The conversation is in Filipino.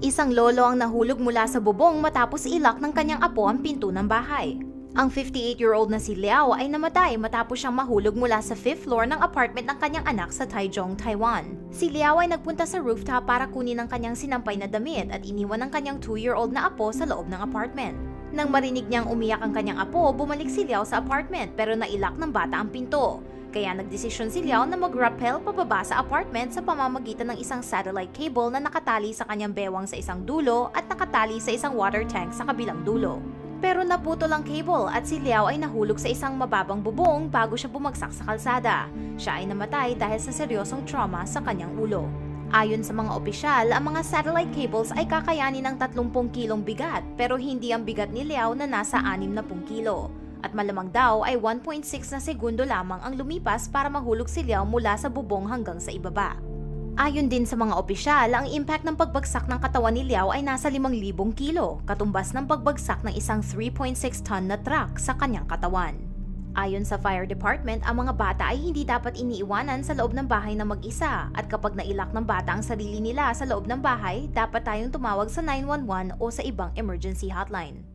Isang lolo ang nahulog mula sa bubong matapos ilak ng kanyang apo ang pinto ng bahay. Ang 58-year-old na si Liao ay namatay matapos siyang mahulog mula sa 5th floor ng apartment ng kanyang anak sa Taichung, Taiwan. Si Liao ay nagpunta sa rooftop para kunin ang kanyang sinampay na damit at iniwan ang kanyang 2-year-old na apo sa loob ng apartment. Nang marinig niyang umiyak ang kanyang apo, bumalik si Liao sa apartment pero nailak ng bata ang pinto. Kaya nagdesisyon si Liao na mag-rappel pababa sa apartment sa pamamagitan ng isang satellite cable na nakatali sa kanyang bewang sa isang dulo at nakatali sa isang water tank sa kabilang dulo. Pero naputol ang cable at si Liao ay nahulog sa isang mababang bubong bago siya bumagsak sa kalsada. Siya ay namatay dahil sa seryosong trauma sa kanyang ulo. Ayon sa mga opisyal, ang mga satellite cables ay kakayanin ng 30 kilong bigat pero hindi ang bigat ni Liao na nasa 60 kilo. At malamang daw ay 1.6 na segundo lamang ang lumipas para mahulog si Liao mula sa bubong hanggang sa ibaba. Ayon din sa mga opisyal, ang impact ng pagbagsak ng katawan ni Liao ay nasa 5,000 kilo, katumbas ng pagbagsak ng isang 3.6 ton na truck sa kanyang katawan. Ayon sa fire department, ang mga bata ay hindi dapat iniiwanan sa loob ng bahay na mag-isa at kapag nailak ng bata ang sarili nila sa loob ng bahay, dapat tayong tumawag sa 911 o sa ibang emergency hotline.